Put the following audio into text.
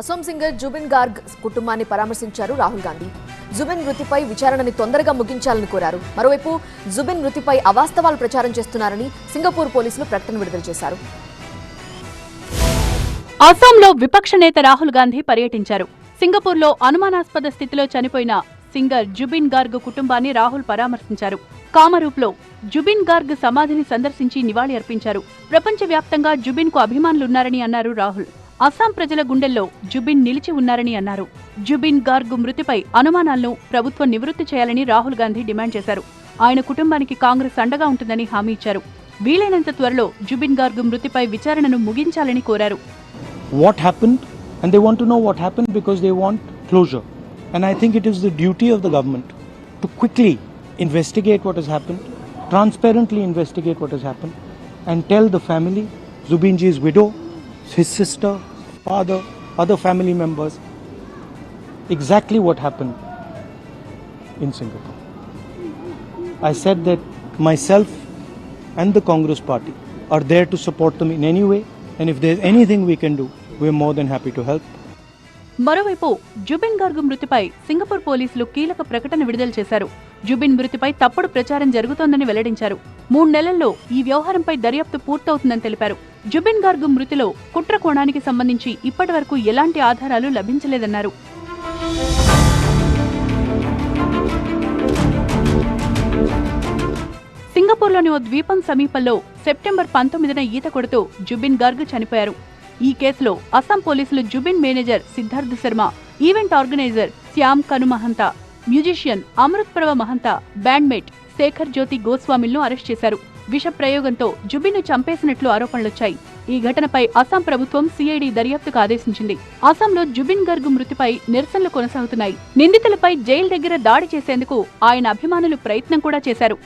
Assam singer Jubin Garg కుటుంబాన్ని పరామర్శించారు రాహుల్ గాంధీ. జుబిన్ మృతిపై విచారణని తొందరగా ముగించాలని కోరారు. మరోవైపు జుబిన్ మృతిపై అవాస్తవాలు ప్రచారం చేస్తున్నారని సింగపూర్ పోలీసులు ప్రకటన విడుదల చేశారు. అస్సాంలో విపక్ష నేత రాహుల్ గాంధీ పర్యటించారు. సింగపూర్లో అనుమానాస్పద స్థితిలో చనిపోయిన సింగర్ జుబిన్ గార్గ్ కుటుంబాన్ని రాహుల్ పరామర్శించారు. కామరూప్లో జుబిన్ గార్గ్ సమాధిని సందర్శించి నివాళి అర్పించారు. ప్రపంచవ్యాప్తంగా జుబిన్కు అభిమానులున్నారని అన్నారు రాహుల్. అస్సాం ప్రజల గుండెల్లో జుబిన్ నిలిచి ఉన్నారని అన్నారు. జుబిన్ గార్గ్ మృతిపై అనుమానాలను ప్రభుత్వం నివృత్తి చేయాలని రాహుల్ గాంధీ డిమాండ్ చేశారు. ఆయన కుటుంబానికి కాంగ్రెస్ అండగా ఉంటుందని హామీ ఇచ్చారు. వీలైనంత త్వరలో జుబిన్ గార్గ్ మృతిపై విచారణను ముగించాలని కోరారు. What happened and they want to know what happened because they want closure and I think it is the duty of the government quickly investigate what has happened transparently investigate what has happened and tell the family Zubeen ji is sister father, other family members, exactly what happened in Singapore. I said that myself and the Congress party are there to support them in any way, and if there's anything we can do, we're more than happy to help. మరోవైపు జుబిన్ గార్గ్ మృతిపై Singapore పోలీసులు కీలక ప్రకటన విడుదల చేశారు. జుబిన్ మృతిపై తప్పుడు ప్రచారం జరుగుతోందని వెల్లడించారు. మూడు నెలల్లో ఈ వ్యవహారంపై దర్యాప్తు పూర్తవుతుందని తెలిపారు. జుబిన్ గార్గ్ మృతిలో కుట్ర కోణానికి సంబంధించి ఇప్పటివరకు ఎలాంటి ఆధారాలు లభించలేదన్నారు. సింగపూర్లోని ఓ ద్వీపం సమీపంలో సెప్టెంబర్ పంతొమ్మిదిన ఈత కొడుతూ జుబిన్ గార్గ్ చనిపోయారు. ఈ కేసులో అస్సాం పోలీసులు Zubeen manager Siddharth Sharma event organiser Shyam Kanu Mahanta musician Amrit Prava Mahanta bandmate Shekhar Jyoti గోస్వామిలను arrest చేశారు. విష ప్రయోగంతో జుబిన్ను చంపేసినట్లు ఆరోపణలొచ్చాయి. ఈ ఘటనపై అస్సాం ప్రభుత్వం సిఐడి దర్యాప్తుకు ఆదేశించింది. అస్సాంలో జుబిన్ గర్గ్ మృతిపై నిరసనలు కొనసాగుతున్నాయి. నిందితులపై జైలు దగ్గర దాడి చేసేందుకు ఆయన అభిమానులు ప్రయత్నం కూడా చేశారు.